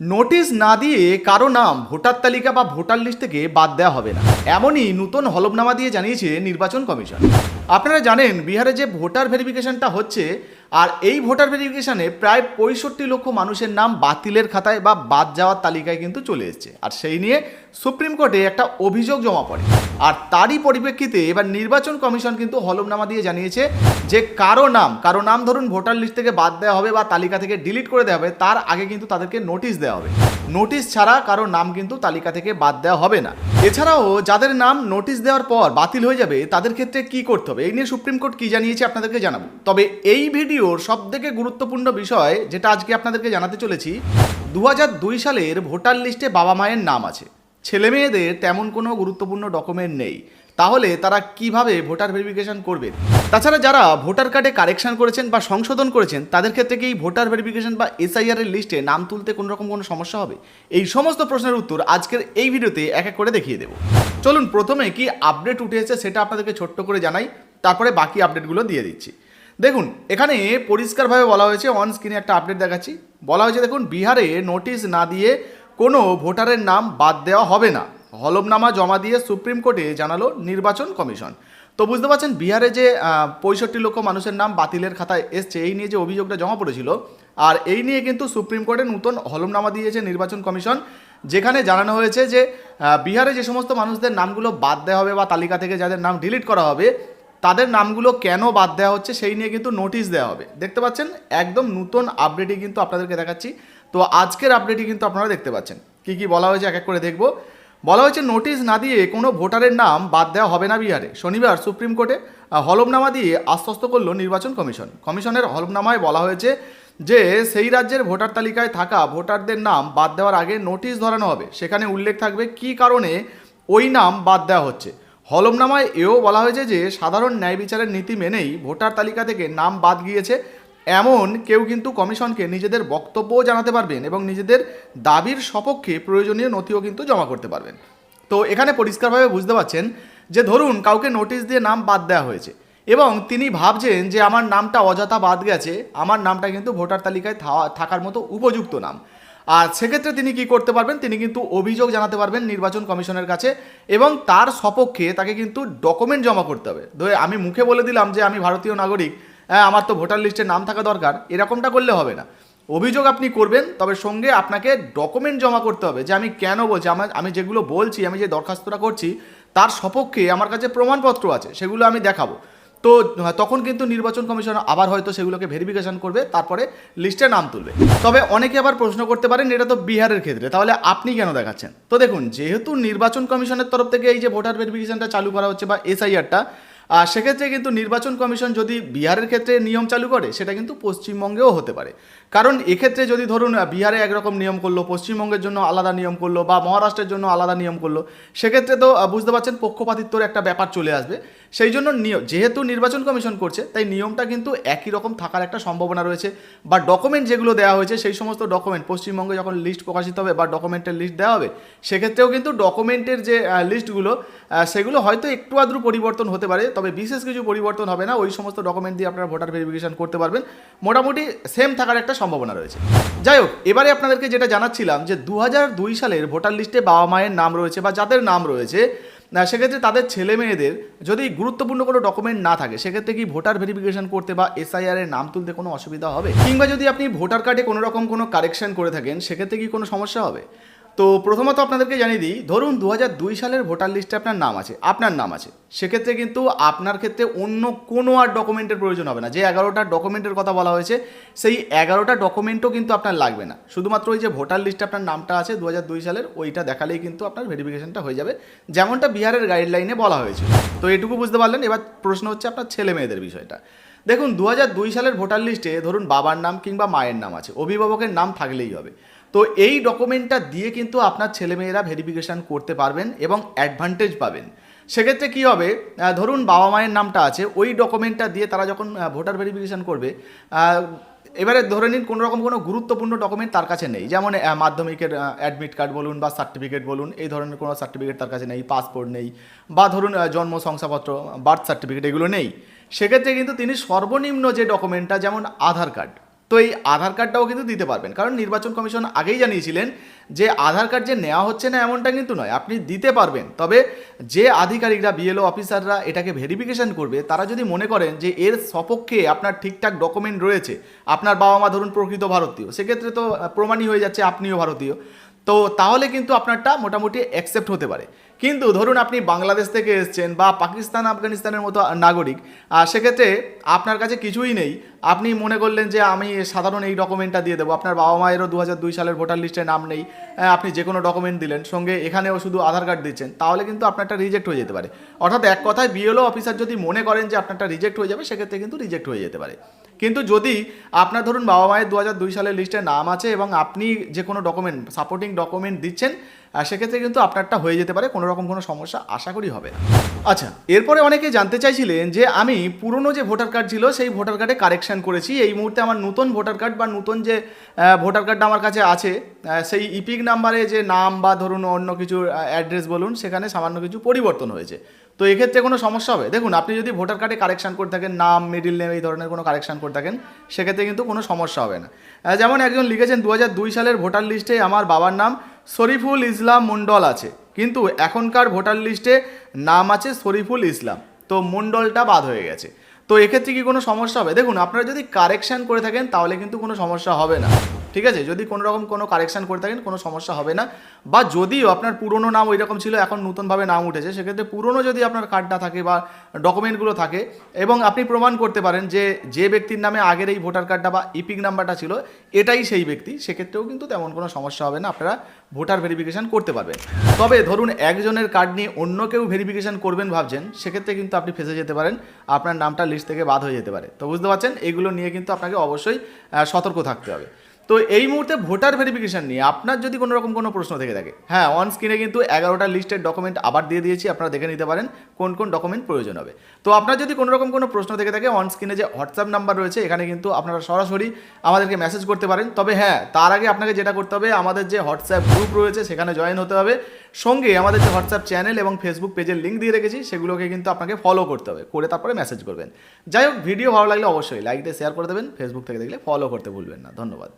Notice না দিয়ে কারও নাম, ভোটার তালিকা বা ভোটার লিস্ট থেকে বাদ দেওয়া হবে না। এমনই নতুন হলফনামা দিয়ে জানিয়েছে নির্বাচন কমিশন। আপনারা জানেন, বিহারে যে ভোটার ভেরিফিকেশনটা হচ্ছে, আর এই ভোটার ভেরিফিকেশনে প্রায় পঁয়ষট্টি লক্ষ মানুষের নাম বাতিলের খাতায় বা বাদ যাওয়ার তালিকায় কিন্তু চলে এসছে। আর সেই নিয়ে সুপ্রিম কোর্টে একটা অভিযোগ জমা পড়ে। আর তারই পরিপ্রেক্ষিতে এবার নির্বাচন কমিশন কিন্তু হলফনামা দিয়ে জানিয়েছে যে কারও নাম কারও নাম ধরুন ভোটার লিস্ট থেকে বাদ দেওয়া হবে বা তালিকা থেকে ডিলিট করে দেওয়া হবে, তার আগে কিন্তু তাদেরকে নোটিশ দেওয়া হবে। নোটিশ ছাড়া কারও নাম কিন্তু তালিকা থেকে বাদ দেওয়া হবে না। এছাড়াও যাদের নাম নোটিশ দেওয়ার পর বাতিল হয়ে যাবে, তাদের ক্ষেত্রে কি করতে হবে? এই নিয়ে সুপ্রিম কোর্ট কি জানিয়েছে আপনাদেরকে জানাব। তবে এই ভিডিওর সব থেকে গুরুত্বপূর্ণ বিষয়, যেটা আজকে আপনাদেরকে জানাতে চলেছি দু সালের ভোটার লিস্টে বাবা মায়ের নাম আছে। ছেলে মেয়েদের তেমন কোনো গুরুত্বপূর্ণ ডকুমেন্ট নেই। তাহলে তারা কীভাবে ভোটার ভেরিফিকেশন করবেন? তাছাড়া যারা ভোটার কার্ডে কারেকশন করেছেন বা সংশোধন করেছেন, তাদের ক্ষেত্রে কি ভোটার ভেরিফিকেশন বা এসআইআর এর লিস্টে নাম তুলতে কোনো রকম কোনো সমস্যা হবে? এই সমস্ত প্রশ্নের উত্তর আজকের এই ভিডিওতে এক এক করে দেখিয়ে দেবো। চলুন প্রথমে কি আপডেট উঠে এসেছে সেটা আপনাদেরকে ছোট্ট করে জানাই, তারপরে বাকি আপডেটগুলো দিয়ে দিচ্ছি। দেখুন, এখানে পরিষ্কারভাবে বলা হয়েছে অন স্ক্রিনে একটা আপডেট দেখাচ্ছি। বলা হয়েছে, দেখুন, বিহারে নোটিশ না দিয়ে কোনো ভোটারের নাম বাদ দেওয়া হবে না। হলফনামা জমা দিয়ে সুপ্রিম কোর্টে জানালো নির্বাচন কমিশন। তো বুঝতে পারছেন, বিহারে যে পঁয়ষট্টি লক্ষ মানুষের নাম বাতিলের খাতায় এসছে, এই নিয়ে যে অভিযোগটা জমা পড়েছিল, আর এই নিয়ে কিন্তু সুপ্রিম কোর্টে নতুন হলমনামা দিয়েছে নির্বাচন কমিশন, যেখানে জানানো হয়েছে যে বিহারে যে সমস্ত মানুষদের নামগুলো বাদ দেওয়া হবে বা তালিকা থেকে যাদের নাম ডিলিট করা হবে, তাদের নামগুলো কেন বাদ দেওয়া হচ্ছে সেই নিয়ে কিন্তু নোটিশ দেওয়া হবে। দেখতে পাচ্ছেন, একদম নতুন আপডেটই কিন্তু আপনাদেরকে দেখাচ্ছি। তো আজকের আপডেটই কিন্তু আপনারা দেখতে পাচ্ছেন। কি কি বলা হয়েছে, এক এক করে দেখব। বলা হয়েছে নোটিশ না দিয়ে কোনো ভোটারের নাম বাদ দেওয়া হবে না বিহারে। শনিবার সুপ্রিম কোর্টে হলফনামা দিয়ে আশ্বস্ত করল নির্বাচন কমিশন। কমিশনের হলফনামায় বলা হয়েছে যে, সেই রাজ্যের ভোটার তালিকায় থাকা ভোটারদের নাম বাদ দেওয়ার আগে নোটিশ ধরানো হবে। সেখানে উল্লেখ থাকবে কী কারণে ওই নাম বাদ দেওয়া হচ্ছে। হলফনামায় এও বলা হয়েছে যে, সাধারণ ন্যায় বিচারের নীতি মেনেই ভোটার তালিকা থেকে নাম বাদ গিয়েছে। এমন কেউ কিন্তু কমিশনকে নিজেদের বক্তব্যও জানাতে পারবেন এবং নিজেদের দাবির সপক্ষে প্রয়োজনীয় নথিও কিন্তু জমা করতে পারবেন। তো এখানে পরিষ্কারভাবে বুঝতে পারছেন যে ধরুন কাউকে নোটিশ দিয়ে নাম বাদ দেওয়া হয়েছে এবং তিনি ভাবছেন যে আমার নামটা অযথা বাদ গেছে, আমার নামটা কিন্তু ভোটার তালিকায় থাকার মতো উপযুক্ত নাম। আর সেক্ষেত্রে তিনি কি করতে পারবেন? তিনি কিন্তু অভিযোগ জানাতে পারবেন নির্বাচন কমিশনের কাছে এবং তার সপক্ষে তাকে কিন্তু ডকুমেন্ট জমা করতে হবে। ধরে আমি মুখে বলে দিলাম যে আমি ভারতীয় নাগরিক হ্যাঁ আমার তো ভোটার লিস্টে নাম থাকা দরকার, এরকমটা করলে হবে না। অভিযোগ আপনি করবেন, তবে সঙ্গে আপনাকে ডকুমেন্ট জমা করতে হবে যে আমি কেন বলছি, আমার, আমি যেগুলো বলছি, আমি যে দরখাস্তটা করছি, তার সপক্ষে আমার কাছে প্রমাণপত্র আছে, সেগুলো আমি দেখাবো। তো তখন কিন্তু নির্বাচন কমিশন আবার হয়তো সেগুলোকে ভেরিফিকেশন করবে, তারপরে লিস্টে নাম তুলবে। তবে অনেকে আবার প্রশ্ন করতে পারেন, এটা তো বিহারের ক্ষেত্রে, তাহলে আপনি কেন দেখাচ্ছেন? তো দেখুন, যেহেতু নির্বাচন কমিশনের তরফ থেকে এই যে ভোটার ভেরিফিকেশনটা চালু করা হচ্ছে বা এসআইআরটা আর সেক্ষেত্রে কিন্তু নির্বাচন কমিশন যদি বিহারের ক্ষেত্রে নিয়ম চালু করে, সেটা কিন্তু পশ্চিমবঙ্গেও হতে পারে। কারণ এক্ষেত্রে যদি ধরুন বিহারে একরকম নিয়ম করল, পশ্চিমবঙ্গের জন্য আলাদা নিয়ম করল বা মহারাষ্ট্রের জন্য আলাদা নিয়ম করল, সেক্ষেত্রে তো বুঝতে পারছেন পক্ষপাতিত্বর একটা ব্যাপার চলে আসবে। সেই জন্য যেহেতু নির্বাচন কমিশন করছে, তাই নিয়মটা কিন্তু একই রকম থাকার একটা সম্ভাবনা রয়েছে। বা ডকুমেন্ট যেগুলো দেওয়া হয়েছে, সেই সমস্ত ডকুমেন্ট পশ্চিমবঙ্গে যখন লিস্ট প্রকাশিত হবে বা ডকুমেন্টের লিস্ট দেওয়া হবে, সেক্ষেত্রেও কিন্তু ডকুমেন্টের যে লিস্টগুলো সেগুলো হয়তো একটু আদ্রু পরিবর্তন হতে পারে, তবে বিশেষ কিছু পরিবর্তন হবে না। ওই সমস্ত ডকুমেন্ট দিয়ে আপনারা ভোটার ভেরিফিকেশন করতে পারবেন। মোটামুটি সেম থাকার একটা সম্ভাবনা রয়েছে। যাই হোক, এবারে আপনাদেরকে যেটা জানাচ্ছিলাম যে দু সালের ভোটার লিস্টে বাবা মায়ের নাম রয়েছে বা যাদের নাম রয়েছে না, সেক্ষেত্রে তাদের ছেলে মেয়েদের যদি গুরুত্বপূর্ণ কোনো ডকুমেন্ট না থাকে, সেক্ষেত্রে কি ভোটার ভেরিফিকেশন করতে বা এসআইআর এর নাম তুলতে কোনো অসুবিধা হবে? কিংবা যদি আপনি ভোটার কার্ডে কোনো রকম কোনো কারেকশন করে থাকেন, সেক্ষেত্রে কি কোনো সমস্যা হবে? তো প্রথমত আপনাদেরকে জানিয়ে দিই, ধরুন দু সালের ভোটার লিস্টে আপনার নাম আছে, আপনার নাম আছে, সেক্ষেত্রে কিন্তু আপনার ক্ষেত্রে অন্য কোনো আর ডকুমেন্টের প্রয়োজন হবে না, যে এগারোটা ডকুমেন্টের কথা বলা হয়েছে, সেই এগারোটা ডকুমেন্টও কিন্তু আপনার লাগবে না, শুধুমাত্র ওই যে ভোটার লিস্টে আপনার নামটা আছে দু সালের, ওইটা দেখালেই কিন্তু আপনার ভেরিফিকেশনটা হয়ে যাবে, যেমনটা বিহারের গাইডলাইনে বলা হয়েছে, তো এটুকু বুঝতে পারলেন, এবার প্রশ্ন হচ্ছে আপনার ছেলে মেয়েদের বিষয়টা, দেখুন দু সালের ভোটার লিস্টে ধরুন বাবার নাম কিংবা মায়ের নাম আছে, অভিভাবকের নাম থাকলেই হবে তো এই ডকুমেন্টটা দিয়ে কিন্তু আপনার ছেলেমেয়েরা ভেরিফিকেশান করতে পারবেন এবং অ্যাডভান্টেজ পাবেন। সেক্ষেত্রে কী হবে? ধরুন বাবা মায়ের নামটা আছে, ওই ডকুমেন্টটা দিয়ে তারা যখন ভোটার ভেরিফিকেশান করবে এবারে ধরে নিন কোনো রকম কোনো গুরুত্বপূর্ণ ডকুমেন্ট তার কাছে নেই। যেমন মাধ্যমিকের অ্যাডমিট কার্ড বলুন বা সার্টিফিকেট বলুন, এই ধরনের কোনো সার্টিফিকেট তার কাছে নেই পাসপোর্ট নেই বা ধরুন জন্ম শংসাপত্র বার্থ সার্টিফিকেট এগুলো নেই। সেক্ষেত্রে কিন্তু তিনি সর্বনিম্ন যে ডকুমেন্টটা যেমন আধার কার্ড তো এই আধার কার্ডটাও কিন্তু দিতে পারবেন। কারণ নির্বাচন কমিশন আগেই জানিয়েছিলেন যে আধার কার্ড যে নেওয়া হচ্ছে না এমনটা কিন্তু নয়, আপনি দিতে পারবেন। তবে যে আধিকারিকরা বিএলও অফিসাররা এটাকে ভেরিফিকেশন করবে, তারা যদি মনে করেন যে এর সপক্ষে আপনার ঠিকঠাক ডকুমেন্ট রয়েছে, আপনার বাবা মা ধরুন প্রকৃত ভারতীয়, সেক্ষেত্রে তো প্রমাণই হয়ে যাচ্ছে আপনিও ভারতীয়। তো তাহলে কিন্তু আপনারটা মোটামুটি অ্যাকসেপ্ট হতে পারে। কিন্তু ধরুন আপনি বাংলাদেশ থেকে এসছেন বা পাকিস্তান, আফগানিস্তানের মতো নাগরিক সেক্ষেত্রে আপনার কাছে কিছুই নেই। আপনি মনে করলেন যে আমি সাধারণ এই ডকুমেন্টটা দিয়ে দেবো। আপনার বাবা মায়েরও দু সালের ভোটার লিস্টে নাম নেই। আপনি যে কোনো ডকুমেন্ট দিলেন, সঙ্গে এখানেও শুধু আধার কার্ড দিচ্ছেন, তাহলে কিন্তু আপনারটা রিজেক্ট হয়ে যেতে পারে। অর্থাৎ এক কথায় বিএলও অফিসার যদি মনে করেন যে আপনারটা রিজেক্ট হয়ে যাবে, সেক্ষেত্রে কিন্তু রিজেক্ট হয়ে যেতে পারে। কিন্তু যদি আপনার ধরুন বাবা মায়ের দু সালের লিস্টে নাম আছে এবং আপনি যে কোনো ডকুমেন্ট সাপোর্টিং ডকুমেন্ট দিচ্ছেন আর সেক্ষেত্রে কিন্তু আপনারটা হয়ে যেতে পারে, কোনো রকম কোনো সমস্যা আশা করি হবে। না আচ্ছা এরপরে অনেকে জানতে চাইছিলেন যে আমি পুরনো যে ভোটার কার্ড ছিল, সেই ভোটার কার্ডে কারেকশন করেছি। এই মুহূর্তে আমার নতুন ভোটার কার্ড বা নতুন যে ভোটার কার্ডটা আমার কাছে আছে সেই ইপিক নাম্বারে যে নাম বা ধরুন অন্য কিছু অ্যাড্রেস বলুন, সেখানে সামান্য কিছু পরিবর্তন হয়েছে। তো এক্ষেত্রে কোনো সমস্যা হবে? দেখুন, আপনি যদি ভোটার কার্ডে কারেকশন করে থাকেন, নাম, মিডিল নেম, এই ধরনের কোনো কারেকশন করে থাকেন, সেক্ষেত্রে কিন্তু কোনো সমস্যা হবে না। যেমন একজন লিখেছেন দু সালের ভোটার লিস্টে আমার বাবার নাম শরীফুল ইসলাম মণ্ডল আছে, কিন্তু এখনকার ভোটার লিস্টে নাম আছে শরীফুল ইসলাম। তো মণ্ডলটা বাদ হয়ে গেছে। তো এক্ষেত্রে কি কোনো সমস্যা হবে? দেখুন, আপনারা যদি কারেকশান করে থাকেন, তাহলে কিন্তু কোনো সমস্যা হবে না। ঠিক আছে? যদি কোনো রকম কোনো কারেকশন করে থাকেন, কোনো সমস্যা হবে না। বা যদিও আপনার পুরনো নাম ওই রকম ছিল, এখন নতুনভাবে নাম উঠেছে, সেক্ষেত্রে পুরনো যদি আপনার কার্ডটা থাকে বা ডকুমেন্টগুলো থাকে এবং আপনি প্রমাণ করতে পারেন যে যে ব্যক্তির নামে আগের এই ভোটার কার্ডটা বা ইপিক নাম্বারটা ছিল, এটাই সেই ব্যক্তি, সেক্ষেত্রেও কিন্তু তেমন কোনো সমস্যা হবে না, আপনারা ভোটার ভেরিফিকেশন করতে পারবেন। তবে ধরুন একজনের কার্ড নিয়ে অন্য কেউ ভেরিফিকেশন করবেন ভাবছেন, সেক্ষেত্রে কিন্তু আপনি ফেসে যেতে পারেন, আপনার নামটা লিস্ট থেকে বাদ হয়ে যেতে পারে। তো বুঝতে পারছেন? এগুলো নিয়ে কিন্তু আপনাকে অবশ্যই সতর্ক থাকতে হবে। তো এই মুহূর্তে ভোটার ভেরিফিকেশন নিয়ে আপনার যদি কোনো রকম কোনো প্রশ্ন থেকে থাকে হ্যাঁ অন স্ক্রিনে কিন্তু এগারোটা লিস্টের ডকুমেন্ট আবার দিয়ে দিয়েছি, আপনারা দেখে নিতে পারেন কোন কোন ডকুমেন্ট প্রয়োজন হবে। তো আপনার যদি কোনো রকম কোনো প্রশ্ন থেকে থাকে অন স্ক্রিনে যে হোয়াটসঅ্যাপ নাম্বার রয়েছে, এখানে কিন্তু আপনারা সরাসরি আমাদেরকে মেসেজ করতে পারেন। তবে হ্যাঁ তার আগে আপনাকে যেটা করতে হবে, আমাদের যে হোয়াটসঅ্যাপ গ্রুপ রয়েছে, সেখানে জয়েন হতে হবে। সঙ্গে আমাদের যে হোয়াটসঅ্যাপ চ্যানেল এবং ফেসবুক পেজের লিঙ্ক দিয়ে রেখেছি, সেগুলোকে কিন্তু আপনাকে ফলো করতে হবে, করে তারপরে মেসেজ করবেন। যাই হোক ভিডিও ভালো লাগলে অবশ্যই লাইক দিয়ে শেয়ার করে দেবেন ফেসবুক থেকে দেখলে ফলো করতে ভুলবেন না। ধন্যবাদ।